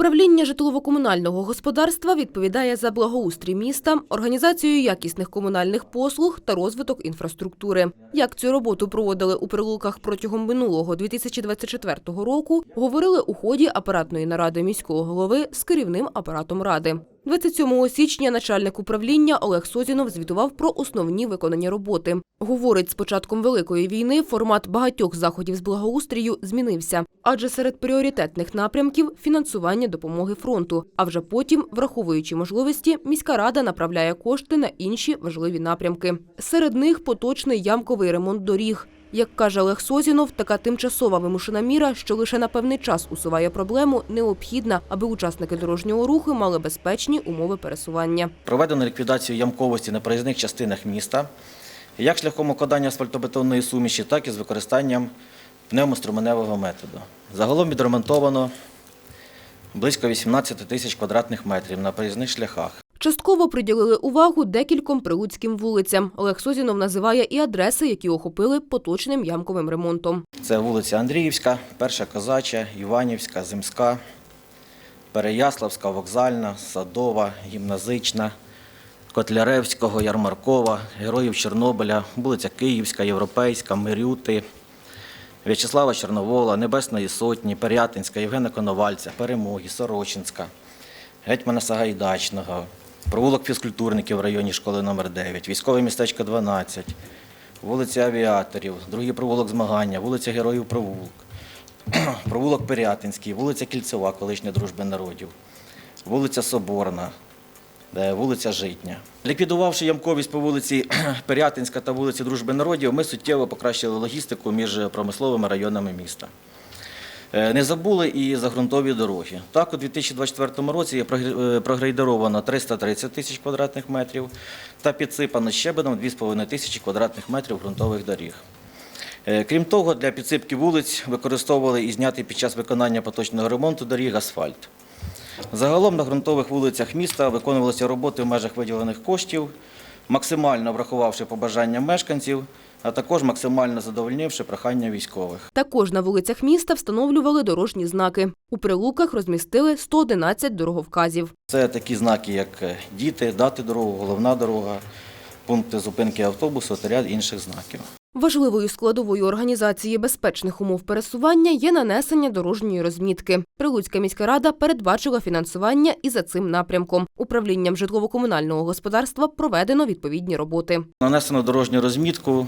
Управління житлово-комунального господарства відповідає за благоустрій міста, організацію якісних комунальних послуг та розвиток інфраструктури. Як цю роботу проводили у прилуках протягом минулого 2024 року, говорили у ході апаратної наради міського голови з керівним апаратом ради. 27 січня начальник управління Олег Созінов звітував про основні виконані роботи. Говорить, з початком Великої війни формат багатьох заходів з благоустрію змінився, адже серед пріоритетних напрямків фінансування допомоги фронту. А вже потім, враховуючи можливості, міська рада направляє кошти на інші важливі напрямки. Серед них поточний ямковий ремонт доріг. Як каже Олег Созінов, така тимчасова вимушена міра, що лише на певний час усуває проблему, необхідна, аби учасники дорожнього руху мали безпечні умови пересування. Проведено ліквідацію ямковості на проїзних частинах міста, як шляхом укладання асфальтобетонної суміші, так і з використанням пневмоструменевого методу. Загалом відремонтовано близько 18 тисяч квадратних метрів на проїзних шляхах. Частково приділили увагу декільком прилуцьким вулицям. Олег Созінов називає і адреси, які охопили поточним ямковим ремонтом. Це вулиця Андріївська, Перша Козача, Іванівська, Земська, Переяславська, Вокзальна, Садова, Гімназична, Котляревського, Ярмаркова, Героїв Чорнобиля, вулиця Київська, Європейська, Мирюти, В'ячеслава Чорновола, Небесної Сотні, Перятинська, Євгена Коновальця, Перемоги, Сорочинська, Гетьмана Сагайдачного, провулок фізкультурників в районі школи номер 9 військове містечко 12, вулиця Авіаторів, другий провулок змагання, вулиця Героїв Провулок, провулок Пирятинський, вулиця Кільцева, колишня дружби народів, вулиця Соборна, вулиця Житня. Ліквідувавши ямковість по вулиці Пирятинська та вулиці Дружби народів, ми суттєво покращили логістику між промисловими районами міста. Е, Не забули і загрунтові дороги. Так, у 2024 році є е, прогрейдеровано 330 тисяч квадратних метрів та підсипано щебенем 2,5 тисячі квадратних метрів ґрунтових доріг. Е, Крім того, для підсипки вулиць використовували і знятий під час виконання поточного ремонту доріг асфальт. Загалом на ґрунтових вулицях міста виконувалися роботи в межах виділених коштів, максимально врахувавши побажання мешканців, а також максимально задовольнивши прохання військових. Також на вулицях міста встановлювали дорожні знаки. У прилуках розмістили 111 дороговказів. Це такі знаки, як е, діти, дати дорогу, головна дорога, пункти зупинки автобусу та ряд інших знаків. Важливою складовою організації безпечних умов пересування є нанесення дорожньої розмітки. Прилуцька міська рада передбачила фінансування і за цим напрямком. Управлінням житлово-комунального господарства проведено відповідні роботи. Нанесено дорожню розмітку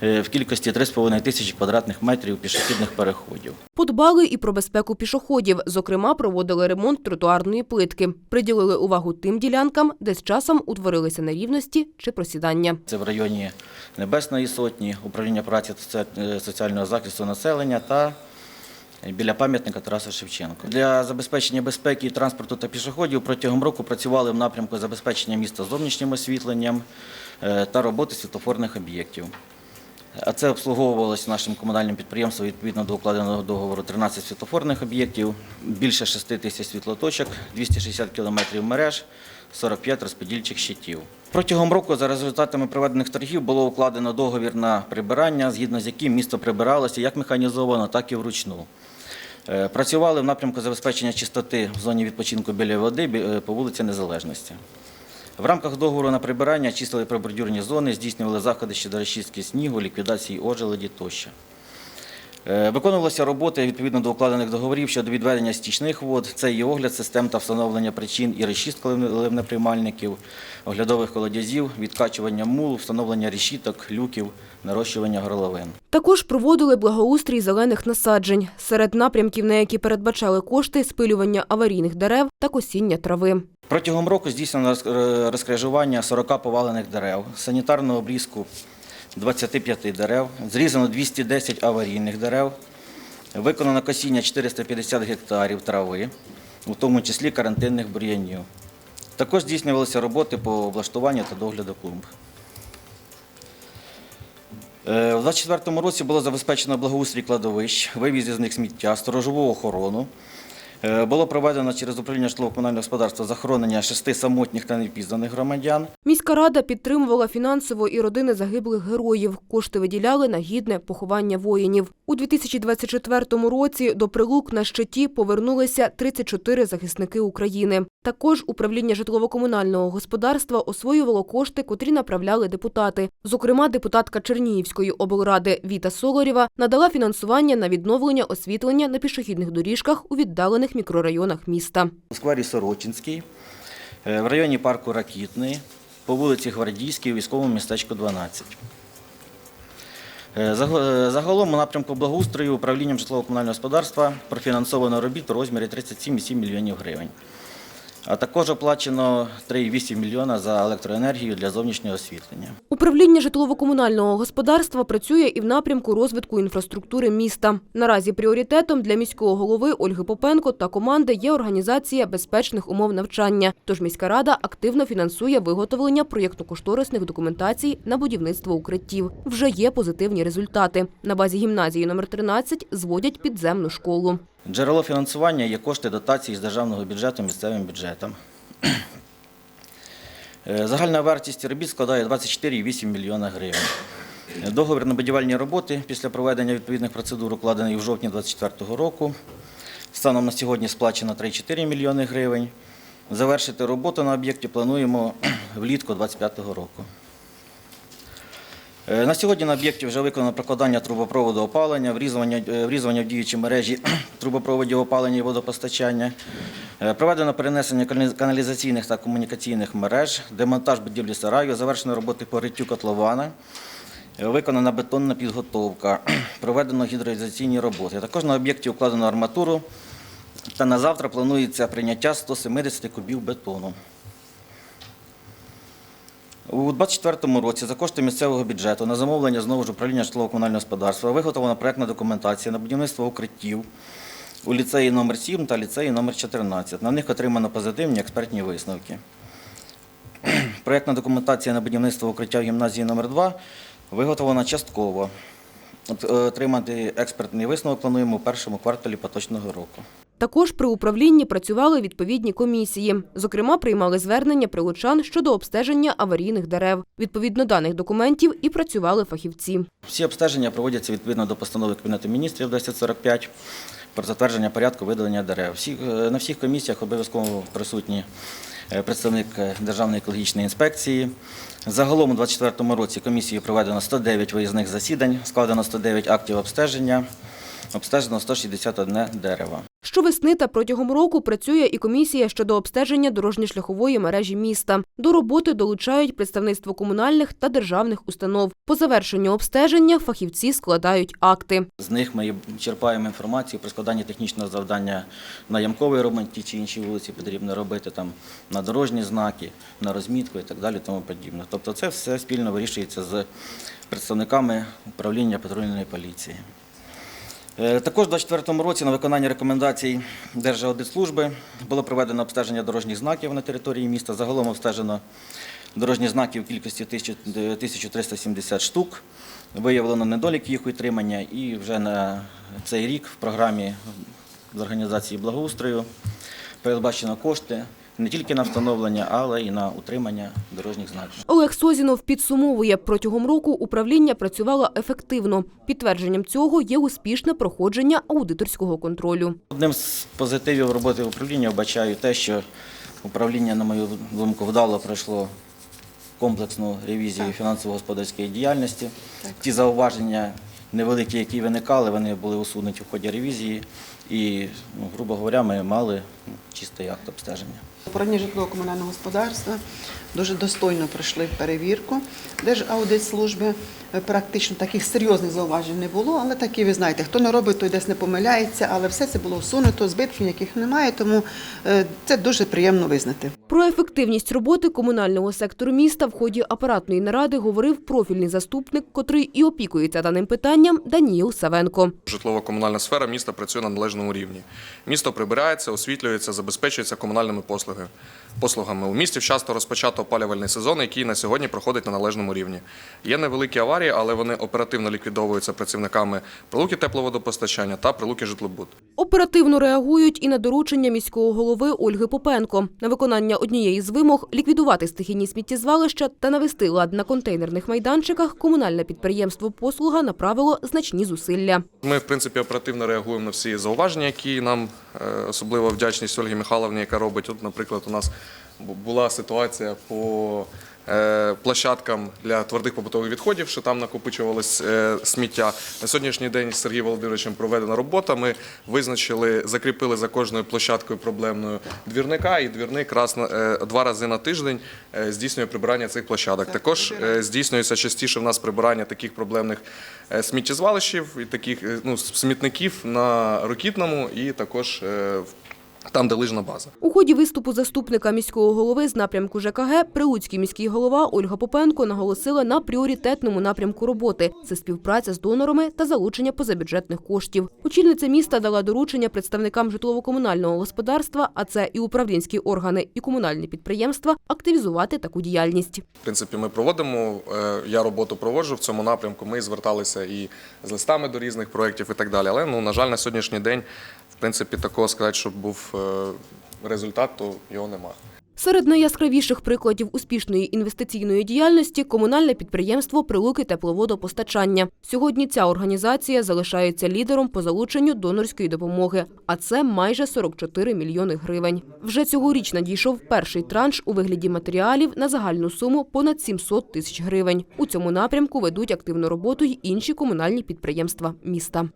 в кількості 3,5 тисячі квадратних метрів пішохідних переходів. Подбали і про безпеку пішоходів. Зокрема, проводили ремонт тротуарної плитки. Приділили увагу тим ділянкам, де з часом утворилися нерівності чи просідання. Це в районі Небесної Сотні, управління праці та е, соціального захисту населення та біля пам'ятника Тараса Шевченка. Для забезпечення безпеки транспорту та пішоходів протягом року працювали в напрямку забезпечення міста зовнішнім освітленням е, та роботи світлофорних об'єктів. А це обслуговувалося нашим комунальним підприємством відповідно до укладеного договору 13 світлофорних об'єктів, більше 6 тисяч світлоточок, 260 кілометрів мереж, 45 розподільчих щитів. Протягом року за результатами проведених торгів було укладено договір на прибирання, згідно з яким місто прибиралося як механізовано, так і вручну. Е, Працювали в напрямку забезпечення чистоти в зоні відпочинку біля води е, по вулиці Незалежності. В рамках договору на прибирання чистили прибордюрні зони, здійснювали заходи щодо розчистки снігу, ліквідації ожеледі тощо. Е, Виконувалися роботи відповідно до укладених договорів щодо відведення стічних вод, це і огляд систем та встановлення причин і ливне- ливнеприймальників, оглядових колодязів, відкачування мулу, встановлення решіток, люків, нарощування горловин. Також проводили благоустрій зелених насаджень. Серед напрямків, на які передбачали кошти, спилювання аварійних дерев та косіння трави. Протягом року здійснено е, розкрижування 40 повалених дерев, санітарну обрізку 25 дерев, зрізано 210 аварійних дерев, виконано косіння 450 гектарів трави, у тому числі карантинних бур'янів. Також здійснювалися роботи по облаштуванню та догляду клумб. Е, У 2024 році було забезпечено благоустрій кладовищ, вивіз із них сміття, сторожову охорону. Е, Було проведено через управління житлово-комунального господарства захоронення шести самотніх та непізнаних громадян. Міська рада підтримувала фінансово і родини загиблих героїв. Кошти виділяли на гідне поховання воїнів. У 2024 році до прилук на щиті повернулися 34 захисники України. Також управління житлово-комунального господарства освоювало кошти, котрі направляли депутати. Зокрема, депутатка Чернігівської облради Віта Солорєва надала фінансування на відновлення освітлення на пішохідних доріжках у віддалених мікрорайонах міста. У сквері Сорочинський, е, в районі парку Ракітний, по вулиці Гвардійській, військовому містечку 12. Е, е, Загалом у напрямку благоустрою управлінням житлово-комунального господарства профінансовано робіт у розмірі 37,7 мільйонів гривень. А також оплачено 3,8 мільйона за електроенергію для зовнішнього освітлення. Управління житлово-комунального господарства працює і в напрямку розвитку інфраструктури міста. Наразі пріоритетом для міського голови Ольги Попенко та команди є організація безпечних умов навчання. Тож міська рада активно фінансує виготовлення проєктно-кошторисних документацій на будівництво укриттів. Вже є позитивні результати. На базі гімназії номер 13 зводять підземну школу. Джерело фінансування є кошти дотації з державного бюджету місцевим бюджетам. Е, Загальна вартість робіт складає 24,8 мільйона гривень. Договір на будівельні роботи після проведення відповідних процедур укладений в жовтні 2024 року. Станом на сьогодні сплачено 3,4 мільйони гривень. Завершити роботу на об'єкті плануємо влітку 2025 року. Е, На сьогодні на об'єкті вже виконано прокладання трубопроводу опалення, врізування, е, врізування в діючі мережі трубопроводів опалення і водопостачання. Е, Проведено перенесення каналізаційних та комунікаційних мереж, демонтаж будівлі сараю, завершено роботи по риттю котлована. Виконана бетонна підготовка, проведено гідроізоляційні роботи. Також на об'єкті укладено арматуру та на завтра планується прийняття 170 кубів бетону. У 2024 році за кошти місцевого бюджету на замовлення знову ж управління житлово-комунального господарства виготовлена проектна документація на будівництво укриттів у ліцеї номер 7 та ліцеї номер 14. На них отримано позитивні експертні висновки. Проектна документація на будівництво укриття в гімназії номер 2 виготовлена частково. Е, Отримати експертний висновок плануємо у першому кварталі поточного року. Також при управлінні працювали відповідні комісії. Зокрема, приймали звернення прилучан щодо обстеження аварійних дерев. Відповідно даних документів і працювали фахівці. Всі обстеження проводяться відповідно до постанови Кабінету міністрів 1045 про затвердження порядку видалення дерев. Всі, е, на всіх комісіях обов'язково присутні е, представник е, Державної екологічної інспекції. Загалом у 2024 році комісією проведено 109 виїзних засідань, складено 109 актів обстеження, обстежено 161 дерево. Щовесни та протягом року працює і комісія щодо обстеження дорожньо-шляхової мережі міста. До роботи долучають представництво комунальних та державних установ. По завершенню обстеження фахівці складають акти. З них ми черпаємо інформацію про складання технічного завдання на ямковий ремонт ті чи інші вулиці потрібно робити, там, на дорожні знаки, на розмітку і так далі. Тому подібне. Тобто це все спільно вирішується з представниками управління патрульної поліції. Е, Також у 2024 році на виконання рекомендацій Держаудитслужби було проведено обстеження дорожніх знаків на території міста. Загалом обстежено дорожні знаки в кількості 1000 1370 штук. Виявлено недоліки їх утримання і вже на цей рік в програмі з організації благоустрою передбачено кошти не тільки на встановлення, але й на утримання дорожніх знаків. Олег Созінов підсумовує, протягом року управління працювало ефективно. Підтвердженням цього є успішне проходження аудиторського контролю. Одним з позитивів роботи управління вбачаю те, що управління, на мою думку, вдало пройшло комплексну ревізію фінансово-господарської діяльності. Ті зауваження невеликі, які виникали, вони були усунуті в ході ревізії. І, ну, грубо говоря, ми мали ну, чистий акт обстеження. Управління житлово-комунального господарства дуже достойно пройшли перевірку Держаудитслужби. Е, Практично таких серйозних зауважень не було, але такі, ви знаєте, хто не робить, той десь не помиляється, але все це було усунуто, збитків ніяких немає, тому е, це дуже приємно визнати. Про ефективність роботи комунального сектору міста в ході апаратної наради говорив профільний заступник, котрий і опікується даним питанням Даніїл Савенко. Житлово-комунальна сфера міста працює на належному рівні. Місто прибирається, освітлюється, забезпечується комунальними with. Послугами. У місті вчасно розпочато опалювальний сезон, який на сьогодні проходить на належному рівні. Є невеликі аварії, але вони оперативно ліквідовуються працівниками прилуки тепловодопостачання та прилуки житлобуд. Оперативно реагують і на доручення міського голови Ольги Попенко на виконання однієї з вимог ліквідувати стихійні сміттєзвалища та навести лад на контейнерних майданчиках. Комунальне підприємство «Послуга» направило значні зусилля. Ми, в принципі, оперативно реагуємо на всі зауваження, які нам е, особливо вдячність Ольги Михайловні, яка робить. От, наприклад, у нас була ситуація по е, площадкам для твердих побутових відходів, що там накопичувалось е, сміття. На сьогоднішній день з Сергієм Володимировичем проведена робота. Ми визначили, закріпили за кожною площадкою проблемною двірника, і двірник раз на е, два рази на тиждень здійснює прибирання цих площадок. Так, Також здійснюється частіше в нас прибирання таких проблемних сміттєзвалищів і таких ну, смітників на Рокітному і також в- там, де лижна база. У ході виступу заступника міського голови з напрямку ЖКГ Прилуцький міський голова Ольга Попенко наголосила на пріоритетному напрямку роботи – це співпраця з донорами та залучення позабюджетних коштів. Очільниця міста дала доручення представникам житлово-комунального господарства, а це і управлінські органи, і комунальні підприємства, активізувати таку діяльність. В принципі, ми проводимо. е, Я роботу проводжу в цьому напрямку. Ми зверталися і з листами до різних проєктів і так далі. Але ну на жаль, на сьогоднішній день, принципі, такого сказати, щоб був е, результат, то його немає. Серед найяскравіших прикладів успішної інвестиційної діяльності комунальне підприємство Прилуки тепловодопостачання. Сьогодні ця організація залишається лідером по залученню донорської допомоги, а це майже 44 мільйони гривень. Вже цьогоріч надійшов перший транш у вигляді матеріалів на загальну суму понад 700 тисяч гривень. У цьому напрямку ведуть активну роботу й інші комунальні підприємства міста.